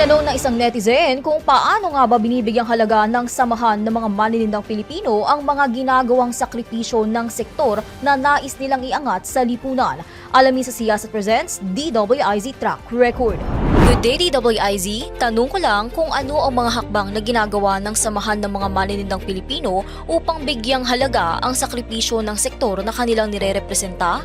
Tinanong ng isang netizen kung paano nga ba binibigyang halaga ng samahan ng mga maninindang Pilipino ang mga ginagawang sakripisyo ng sektor na nais nilang iangat sa lipunan. Alamin sa Siyasat Presents, DWIZ Track Record. Good day DWIZ, tanong ko lang kung ano ang mga hakbang na ginagawa ng samahan ng mga maninindang Pilipino upang bigyang halaga ang sakripisyo ng sektor na kanilang nirerepresenta?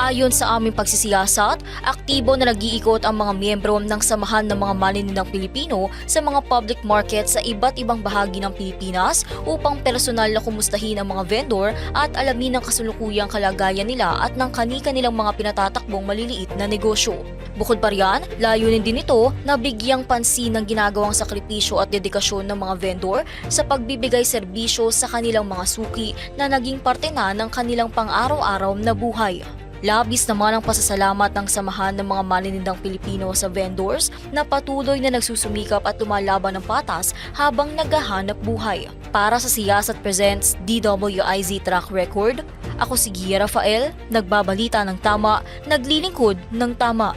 Ayon sa aming pagsisiyasat, aktibo na nag-iikot ang mga miyembro ng Samahan ng mga Maninindang Pilipino sa mga public market sa iba't ibang bahagi ng Pilipinas upang personal na kumustahin ang mga vendor at alamin ang kasulukuyang kalagayan nila at ng kani-kanilang mga pinatatakbong maliliit na negosyo. Bukod pa riyan, layunin din ito na bigyang pansin ng ginagawang sakripisyo at dedikasyon ng mga vendor sa pagbibigay serbisyo sa kanilang mga suki na naging parte na ng kanilang pang-araw-araw na buhay. Labis naman ang pasasalamat ng samahan ng mga maninindang Pilipino sa vendors na patuloy na nagsusumikap at lumalaban ng patas habang naghahanap buhay. Para sa Siyasat Presents DWIZ Track Record, ako si Gia Rafael, nagbabalita ng tama, naglilingkod ng tama.